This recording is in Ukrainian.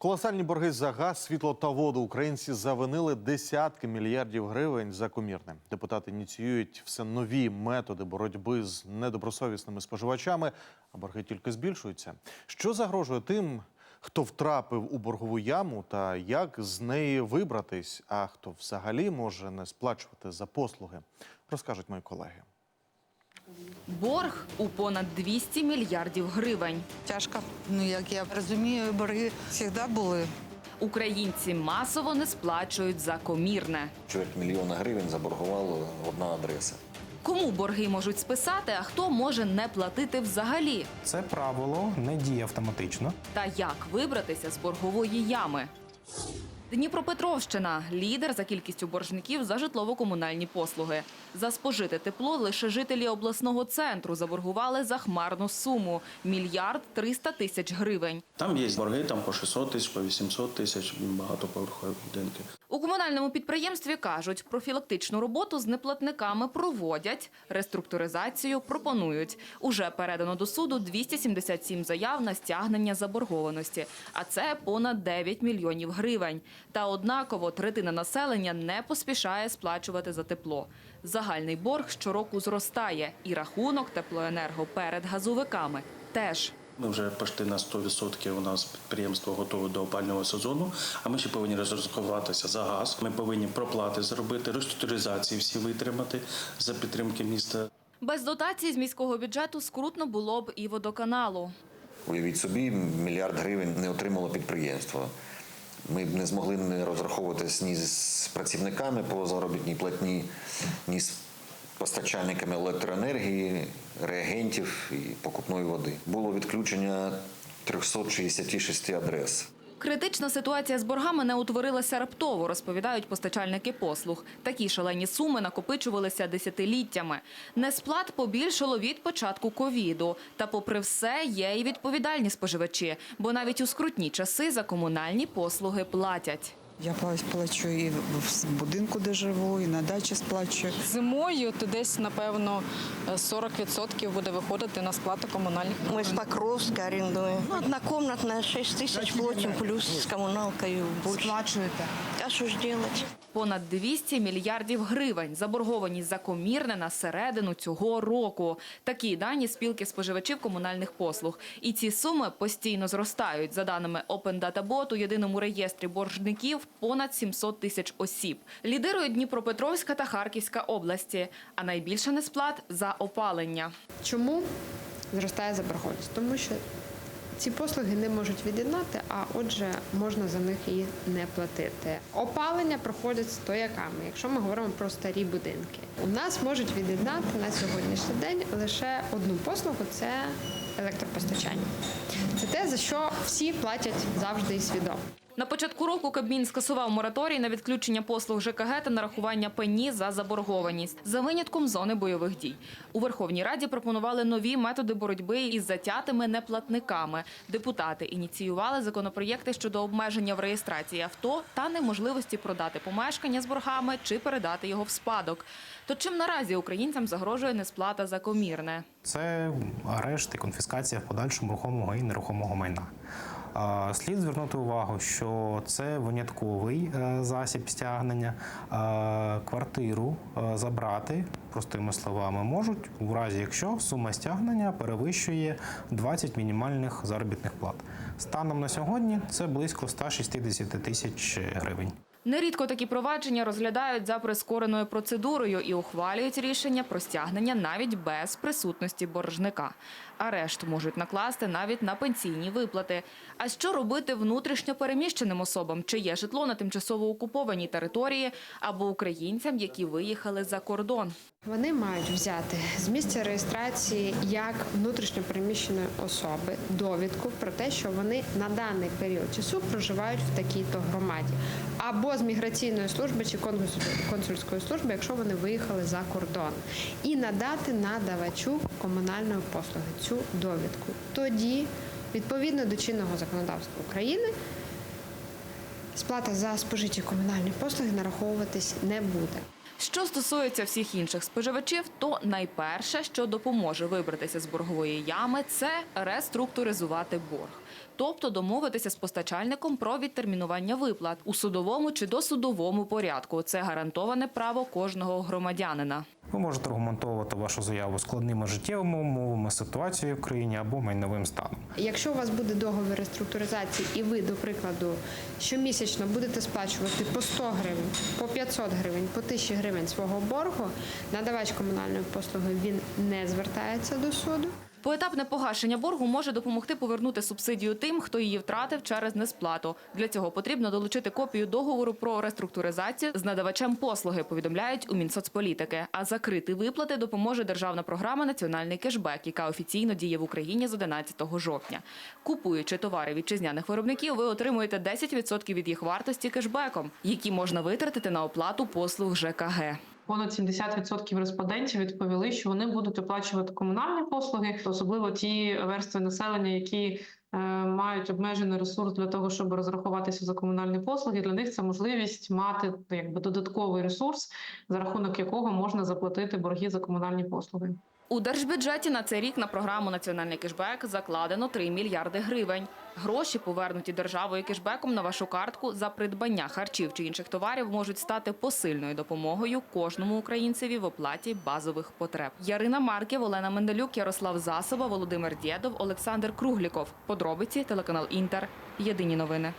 Колосальні борги за газ, світло та воду українці завинили десятки мільярдів гривень за комірне. Депутати ініціюють все нові методи боротьби з недобросовісними споживачами, а борги тільки збільшуються. Що загрожує тим, хто втрапив у боргову яму, та як з неї вибратись? А хто взагалі може не сплачувати за послуги, розкажуть мої колеги. Борг у понад 200 мільярдів гривень. Тяжко. Ну, як я розумію, борги завжди були. Українці масово не сплачують за комірне. Чверть мільйона гривень заборгувала одна адреса. Кому борги можуть списати, а хто може не платити взагалі? Це правило не діє автоматично. Та як вибратися з боргової ями? Дніпропетровщина лідер за кількістю боржників за житлово-комунальні послуги. За спожите тепло лише жителі обласного центру заборгували за хмарну суму мільярд 300 тисяч гривень. Там є борги там по 600 тисяч, по 800 тисяч, багатоповерхові будинки. Комунальному підприємстві кажуть, профілактичну роботу з неплатниками проводять, реструктуризацію пропонують. Уже передано до суду 277 заяв на стягнення заборгованості, а це понад 9 мільйонів гривень. Та однаково третина населення не поспішає сплачувати за тепло. Загальний борг щороку зростає, і рахунок теплоенерго перед газовиками теж. Ми вже почти на 100% у нас підприємство готове до опального сезону, а ми ще повинні розрахуватися за газ. Ми повинні проплати зробити, реструктуризації всі витримати за підтримки міста. Без дотацій з міського бюджету скрутно було б і водоканалу. Уявіть собі, мільярд гривень не отримало підприємство. Ми б не змогли не розраховуватись ні з працівниками по заробітній платні, ні з постачальниками електроенергії, реагентів і покупної води. Було відключення 366 адрес. Критична ситуація з боргами не утворилася раптово, розповідають постачальники послуг. Такі шалені суми накопичувалися десятиліттями. Несплат побільшало від початку ковіду. Та попри все є і відповідальні споживачі, бо навіть у скрутні часи за комунальні послуги платять. Я пла- плачу і в будинку, де живу, і на дачі сплачую. Зимою то десь, напевно, 40% буде виходити на сплату комунальних Мы с послуг. Покровска арендуем. Ну, однокомнатная, 6 тысяч платим, плюс с коммуналкой больше. Сплачуєте? А что ж делать? Понад 200 мільярдів гривень заборгованість за комірне на середину цього року. Такі дані спілки споживачів комунальних послуг. І ці суми постійно зростають. За даними Open Data Bot, у єдиному реєстрі боржників понад 700 тисяч осіб. Лідирують Дніпропетровська та Харківська області, а найбільше несплат за опалення. Чому зростає заборгованість? Тому що ці послуги не можуть від'єднати, а отже, можна за них і не платити. Опалення проходить стояками, якщо ми говоримо про старі будинки. У нас можуть від'єднати на сьогоднішній день лише одну послугу це електропостачання. Це те, за що всі платять завжди і свідомо. На початку року Кабмін скасував мораторій на відключення послуг ЖКГ та нарахування пені за заборгованість за винятком зони бойових дій. У Верховній Раді пропонували нові методи боротьби із затятими неплатниками. Депутати ініціювали законопроєкти щодо обмеження в реєстрації авто та неможливості продати помешкання з боргами чи передати його в спадок. То чим наразі українцям загрожує несплата за комірне? Це арешт і конфіскація в подальшому рухомого і нерухомого майна. Слід звернути увагу, що це винятковий е, засіб стягнення. Квартиру е, забрати, простими словами, можуть у разі, якщо сума стягнення перевищує 20 мінімальних заробітних плат. Станом на сьогодні це близько 160 тисяч гривень. Нерідко такі провадження розглядають за прискореною процедурою і ухвалюють рішення про стягнення навіть без присутності боржника. Арешт можуть накласти навіть на пенсійні виплати. А що робити внутрішньо переміщеним особам, чи є житло на тимчасово окупованій території або українцям, які виїхали за кордон? Вони мають взяти з місця реєстрації як внутрішньо переміщеної особи довідку про те, що вони на даний період часу проживають в такій-то громаді, або з міграційної служби чи консульської- служби, якщо вони виїхали за кордон, і надати надавачу комунальної послуги цю довідку. Тоді, відповідно до чинного законодавства України, сплата за спожиті комунальні послуги нараховуватись не буде. Що стосується всіх інших споживачів, то найперше, що допоможе вибратися з боргової ями, це реструктуризувати борг. тобто домовитися з постачальником про відтермінування виплат у судовому чи досудовому порядку. Це гарантоване право кожного громадянина. Ви можете аргументовувати вашу заяву складними життєвими умовами, ситуацією в країні або майновим станом. Якщо у вас буде договір реструктуризації, і ви, до прикладу, щомісячно будете сплачувати по 100 гривень, по 500 гривень, по 1000 гривень свого боргу, надавач комунальної послуги він не звертається до суду. Поетапне погашення боргу може допомогти повернути субсидію тим, хто її втратив через несплату. Для цього потрібно долучити копію договору про реструктуризацію з надавачем послуги, повідомляють у Мінсоцполітики. А закрити виплати допоможе державна програма Національний кешбек, яка офіційно діє в Україні з 11 жовтня. Купуючи товари вітчизняних виробників, ви отримуєте 10% від їх вартості кешбеком, які можна витратити на оплату послуг ЖКГ. Понад 70% респондентів відповіли, що вони будуть оплачувати комунальні послуги, особливо ті верстви населення, які е, мають обмежений ресурс для того, щоб розрахуватися за комунальні послуги. Для них це можливість мати якби додатковий ресурс, за рахунок якого можна заплатити борги за комунальні послуги. У держбюджеті на цей рік на програму Національний кешбек закладено 3 мільярди гривень. Гроші, повернуті державою кешбеком на вашу картку за придбання харчів чи інших товарів, можуть стати посильною допомогою кожному українцеві в оплаті базових потреб. Ярина Марків, Олена Менделюк, Ярослав Засоба, Володимир Дєдов, Олександр Кругліков. Подробиці телеканал Інтер. Єдині новини.